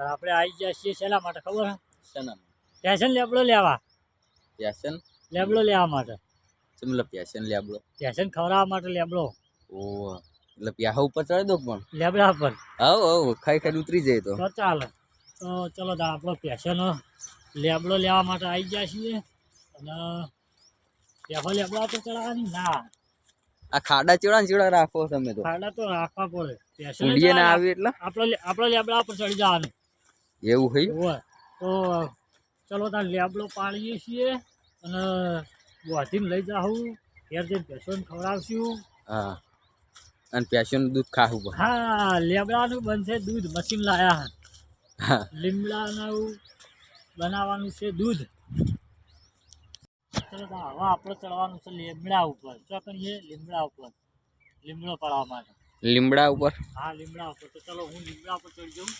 તાર આપણે આવી જાય છીએ શેના માટે ખબર શેના પેશન લેબડો લેવા. પેશન લેબડો લેવા માટે. મતલબ પેશન લેબડો? પેશન ખવડાવવા માટે લેબડો. ઓહ એટલે પ્યાહા ઉપર ચડાવી દો પણ લેબડા પર આવ આવ ખાઈ ખાઈ ઉતરી જાય તો. તો ચાલે. તો ચલો દા આપણો પેશન લેબડો લેવા માટે આવી જાય છીએ. અને પ્યાહો લેબડા તો ચડાવવાની? ના. આ ખાડા ચેડા ને ચેડા રાખો તમે તો? ખાડા તો રાખવા પડે. પેશન ના આવી એટલે? આપણો આપણો લેબડા પર ચડી જવાનું. એવું હોય હોય. તો ચલો તાર લેબડો પાડીએ છીએ અને બોધીને લઈ જાઉં. ઘેર જઈને ભેંસોને ખવડાવશું. હા. અને પેશન દૂધ ખાવું હા લેબડાનું બનશે દૂધ. મશીન લાયા હા. લીમડાનું બનાવવાનું છે દૂધ. ચલો હવે આપણે ચડવાનું છે લીમડા ઉપર. શું કરીએ? લીમડા ઉપર. લીમડો પાડવા માટે. લીમડા ઉપર? હા લીમડા ઉપર. તો ચલો હું લીમડા ઉપર ચડી જાઉં.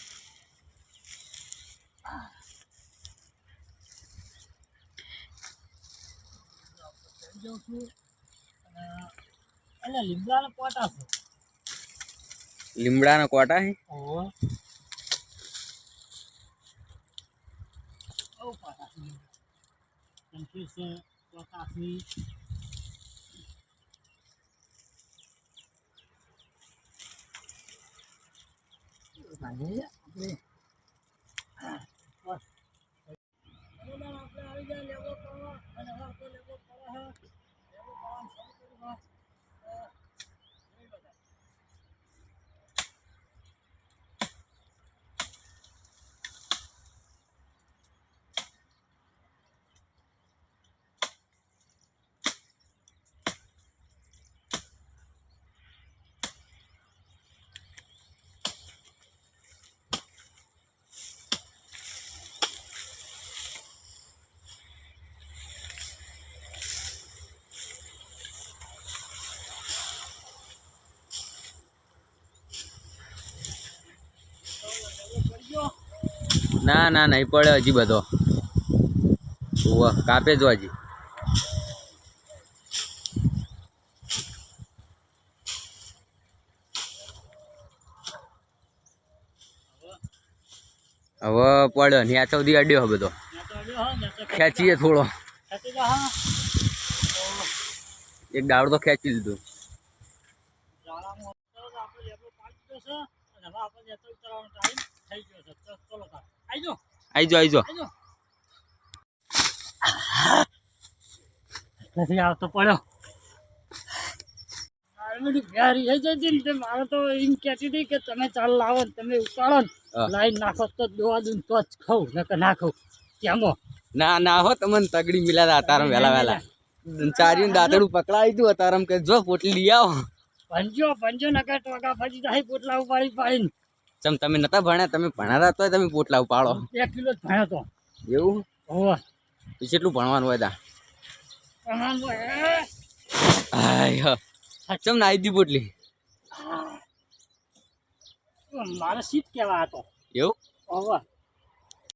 ચડી જાઉં છું અને એટલે લીમડાના પોટા છે લીમડાના કોટા હે ઓહો બહુ પોટા છે કન્ફ્યુઝ છે પોટા છે અને આપણે બસ હવે આપણે આવી ગયા લેવો પડવા અને હવે આપણે લેવો પડવા હે લેવો પડવાનું શરૂ કર્યું હે. અ, જોઈ બધા ના ના, નહીં પડે હજી બધો. ઓવા કાપે જો હજી. હવે પડ્યો ને આ ચૌદી અડ્યો હવે બધો. ખેંચીએ થોડો. એક દાવડો તો ખેંચી લીધું. આપણે થઈ તો ચલો તાર આવી જાઓ આઈ જો આઈ જો નથી આવતો પડ્યો મારે તે એમ હતી કે તમે ચાલ લાવો તમે ઉપાડો લાઈન નાખો તો દોવા દઉં તો જ ખાઉં નકર ના ખાઉં કેમો ના ના હો તમને તગડી મિલા અતારમ વેલા વેલા ચાર્યું દાંતડું પકડાવી દઉં અતારમ કે જો પોટલી લઈ આવો. પંજો પંજો નકર ટોકા ફરી જાય પોટલા ઉપાડી પાડીને. ચમ તમે નતા ભણ્યા? તમે ભણાતા તો તમે પોટલા ઉપાડો. એક કિલો ભણ્યો તો. એવું? હોવા. તો કેટલું ભણવાનું હોય તા હ. ચમ નાઈ દી પોટલી? મારે સીટ કેવા હતો? એવું? હોવે.